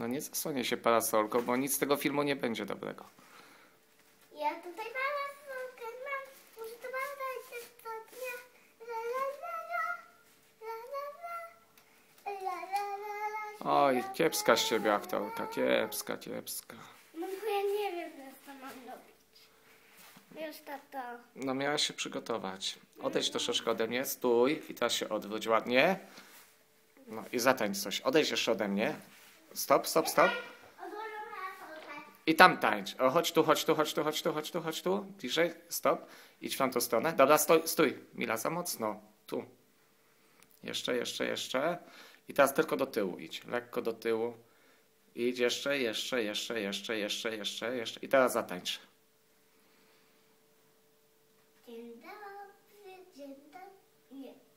No nie zasłonię się parasolką, bo nic z tego filmu nie będzie dobrego. Ja tutaj parasolkę mam. Muszę to badać ostatnia. La la la la. La la la. La la la la. Oj, kiepska z ciebie aktorka, kiepska, kiepska. No bo ja nie wiem, co mam robić. Już tato. No miałaś się przygotować. Odejdź troszeczkę ode mnie, stój i teraz się odwróć ładnie. No i zatańcz coś. Odejdź jeszcze ode mnie. Stop, stop, stop. I tam tańcz. O, chodź tu, chodź tu, chodź tu, chodź tu, chodź tu, chodź tu. Bliżej, stop. Idź w tamtą stronę. Dobra, stój, stój. Mila, za mocno. Tu. Jeszcze, jeszcze, jeszcze. I teraz tylko do tyłu idź. Lekko do tyłu. Idź jeszcze, jeszcze, jeszcze, jeszcze, jeszcze, jeszcze, jeszcze. I teraz zatańcz. Dzień dobry, dzień dobry.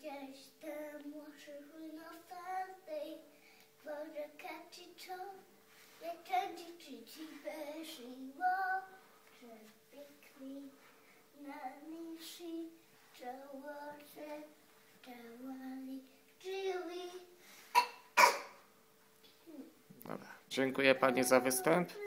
Gdzieś tam oszły na Thursday. Boże, kaczy co? Jak czędzi czy ci weszło? Że piękny na niszy. Czołocze, czołali, drzwi. Dobra. Dziękuję pani za występ.